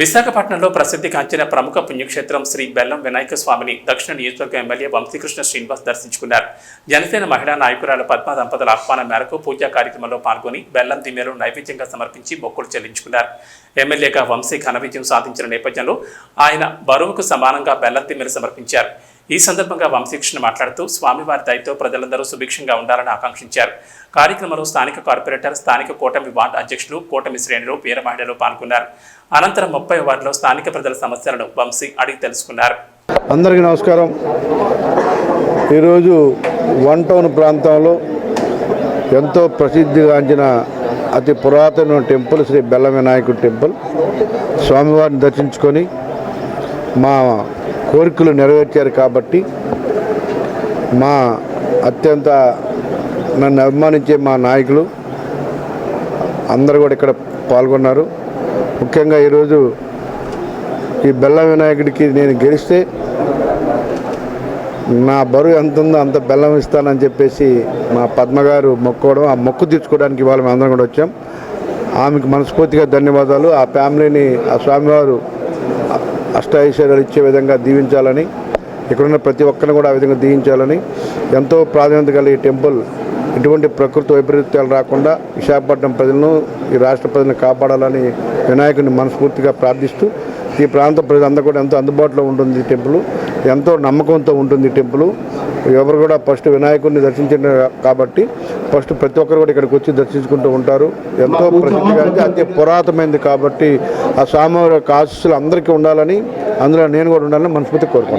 విశాఖపట్నంలో ప్రసిద్ధిగాంచిన ప్రముఖ పుణ్యక్షేత్రం శ్రీ బెల్లం వినాయక స్వామిని దక్షిణ నియోజకవర్గ ఎమ్మెల్యే వంశీకృష్ణ శ్రీనివాస్ దర్శించుకున్నారు. జనసేన మహిళా నాయకురాలు పద్మ దంపతుల ఆహ్వానం మేరకు పూజా కార్యక్రమంలో పాల్గొని బెల్లం దిమ్మెలు నైవేద్యంగా సమర్పించి మొక్కులు చెల్లించుకున్నారు. ఎమ్మెల్యేగా వంశీ ఘన విజయం సాధించిన నేపథ్యంలో ఆయన బరువుకు సమానంగా బెల్లం దిమ్మెలు సమర్పించారు. ఈ సందర్భంగా వంశీకృష్ణ మాట్లాడుతూ స్వామివారి దయతో ప్రజలందరూ సుభిక్షంగా ఉండాలని ఆకాంక్షించారు. కార్యక్రమంలో స్థానిక కార్పొరేటర్ స్థానిక కూటమి వార్డు అధ్యక్షులు కూటమి శ్రేణులు వీర మహిళలు పాల్గొన్నారు. అనంతరం ముప్పై వార్డులో స్థానిక ప్రజల సమస్యలను వంశీ అడిగి తెలుసుకున్నారు. అందరికీ నమస్కారం. ఈరోజు వన్ టౌన్ ప్రాంతంలో ఎంతో ప్రసిద్ధిగాంచిన అతి పురాతన టెంపుల్ శ్రీ బెల్ల వినాయకుడు టెంపుల్. స్వామివారిని దర్శించుకొని మా కోరికలు నెరవేర్చారు కాబట్టి మా అత్యంత నన్ను అభిమానించే మా నాయకులు అందరూ కూడా ఇక్కడ పాల్గొన్నారు. ముఖ్యంగా ఈరోజు ఈ బెల్ల వినాయకుడికి నేను గెలిస్తే నా బరువు ఎంత ఉందో అంత బెల్లం ఇస్తానని చెప్పేసి మా పద్మగారు మొక్కోవడం ఆ మొక్కు తీర్చుకోవడానికి ఇవాళ మేము అందరం కూడా వచ్చాం. ఆమెకు మనస్ఫూర్తిగా ధన్యవాదాలు. ఆ ఫ్యామిలీని ఆ స్వామివారు అష్టాయిశ్వర్యాలు ఇచ్చే విధంగా దీవించాలని ఇక్కడున్న ప్రతి ఒక్కరిని కూడా ఆ విధంగా దీవించాలని ఎంతో ప్రాధాన్యత కలిగే టెంపుల్ ఎటువంటి ప్రకృతి వైపరీత్యాలు రాకుండా విశాఖపట్నం ప్రజలను ఈ రాష్ట్ర ప్రజలను కాపాడాలని వినాయకుడిని మనస్ఫూర్తిగా ప్రార్థిస్తూ ఈ ప్రాంత ప్రజలందరూ కూడా ఎంతో అందుబాటులో ఉంటుంది ఈ టెంపుల్ ఎంతో నమ్మకంతో ఉంటుంది ఈ టెంపుల్. ఎవరు కూడా ఫస్ట్ వినాయకుడిని దర్శించిన కాబట్టి ఫస్ట్ ప్రతి ఒక్కరు కూడా ఇక్కడికి వచ్చి దర్శించుకుంటూ ఉంటారు. ఎంతో ప్రసిద్ధిగా అతి పురాతనమైంది కాబట్టి ఆ స్వామివారి యొక్క ఆశీస్సులు అందరికీ ఉండాలని అందులో నేను కూడా ఉండాలని మనస్ఫూర్తి కోరుకుంటున్నాను.